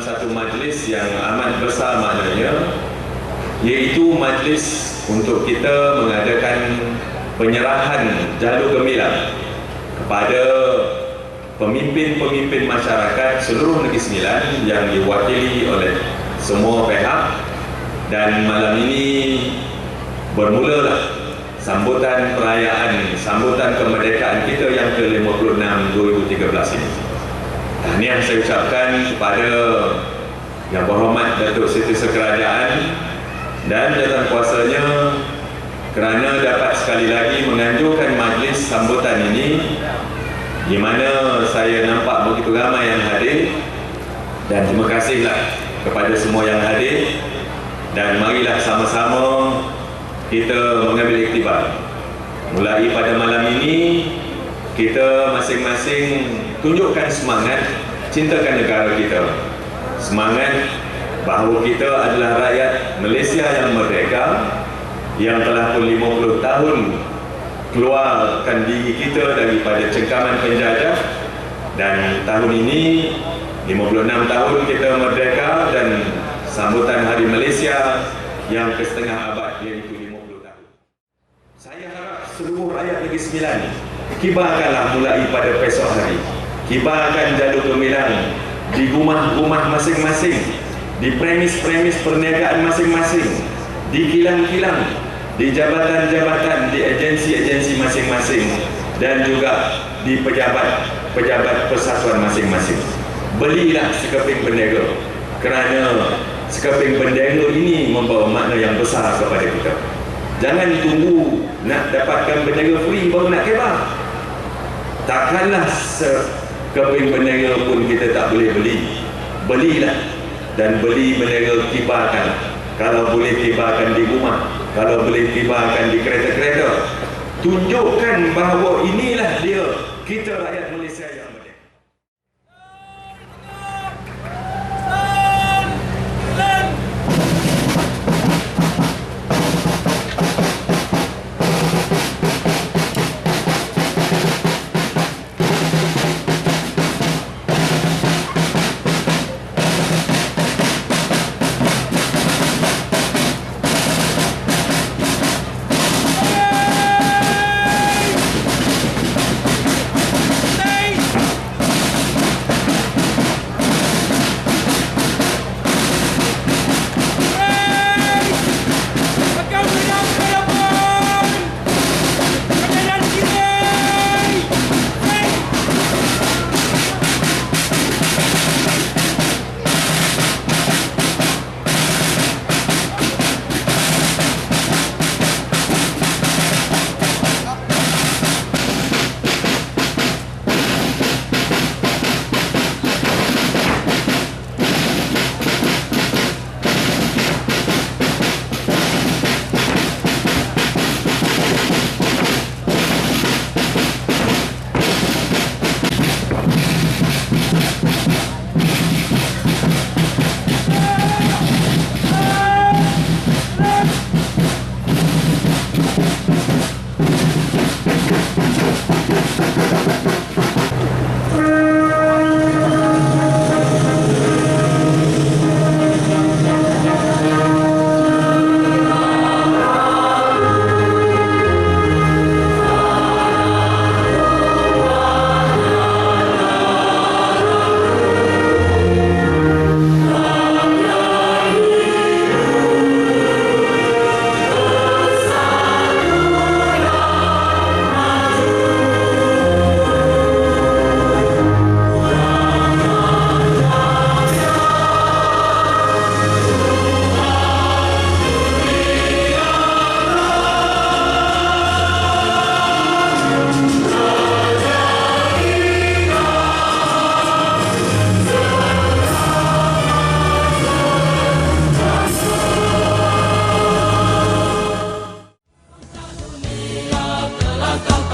satu majlis yang amat besar maknanya iaitu majlis untuk kita mengadakan penyerahan jalur gemilang kepada pemimpin-pemimpin masyarakat seluruh Negeri Sembilan yang diwakili oleh semua pihak. Dan malam ini bermulalah sambutan perayaan sambutan kemerdekaan kita yang ke-56 2013 ini. Tahniah saya ucapkan kepada Yang Berhormat Datuk Setiausaha Kerajaan dan jawatan kuasanya kerana dapat sekali lagi menganjurkan majlis sambutan ini di mana saya nampak begitu ramai yang hadir dan terima kasihlah kepada semua yang hadir dan marilah sama-sama kita mengambil iktibar. Mulai pada malam ini kita masing-masing tunjukkan semangat cintakan negara kita semangat bahawa kita adalah rakyat Malaysia yang merdeka yang telah pun 50 tahun keluarkan diri kita daripada cengkaman penjajah dan tahun ini 56 tahun kita merdeka dan sambutan Hari Malaysia yang ke setengah abad iaitu 50 tahun. Saya harap seluruh rakyat Negeri Sembilan kibarkanlah mulai pada besok hari. Kibarkan jalur gemilang di rumah-rumah masing-masing, di premis-premis perniagaan masing-masing, di kilang-kilang, di jabatan-jabatan, di agensi-agensi masing-masing dan juga di pejabat-pejabat persatuan masing-masing. Belilah sekeping bendera kerana sekeping bendera ini membawa makna yang besar kepada kita. Jangan tunggu nak dapatkan bendera free baru nak kebar. Takkanlah sekeping bendera pun kita tak boleh beli. Belilah dan beli bendera kibarkan. Kalau boleh kibarkan di rumah, kalau boleh kibarkan di kereta-kereta. Tunjukkan bahawa inilah dia kita rakyat Malaysia yang ta